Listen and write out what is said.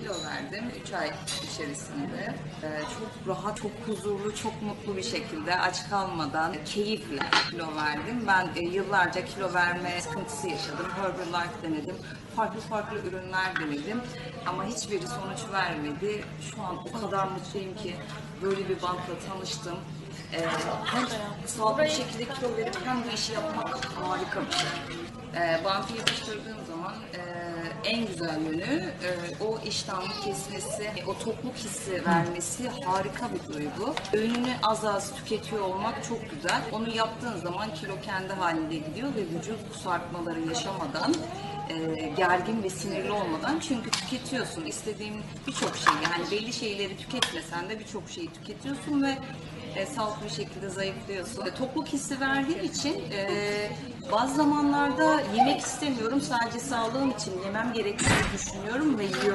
kilo verdim 3 ay içerisinde. Ee, çok rahat, çok huzurlu, çok mutlu bir şekilde aç kalmadan keyifle kilo verdim. Ben e, yıllarca kilo verme sıkıntısı yaşadım. Herbalife denedim. Farklı farklı ürünler denedim. Ama hiçbiri sonuç vermedi. Şu an o kadar mutluyum ki böyle bir bantla tanıştım. Ee, hem sağlıklı bir şekilde kilo verip hem bu işi yapmak harika bir şey. Ee, bantı yapıştırdığım zaman e, en güzel yönü e, o iştahın kesmesi, o tokluk hissi vermesi harika bir duygu. Öğününü az az tüketiyor olmak çok güzel. Onu yaptığın zaman kilo kendi halinde gidiyor ve vücut sarkmaları yaşamadan e, gergin ve sinirli olmadan çünkü tüketiyorsun istediğin birçok şey yani belli şeyleri tüketmesen de birçok şeyi tüketiyorsun ve e, sağlıklı bir şekilde zayıflıyorsun. E, tokluk hissi verdiği için e, bazı zamanlarda yemek istemiyorum sadece sağlığım için yemem gerektiğini düşünüyorum ve yiyorum.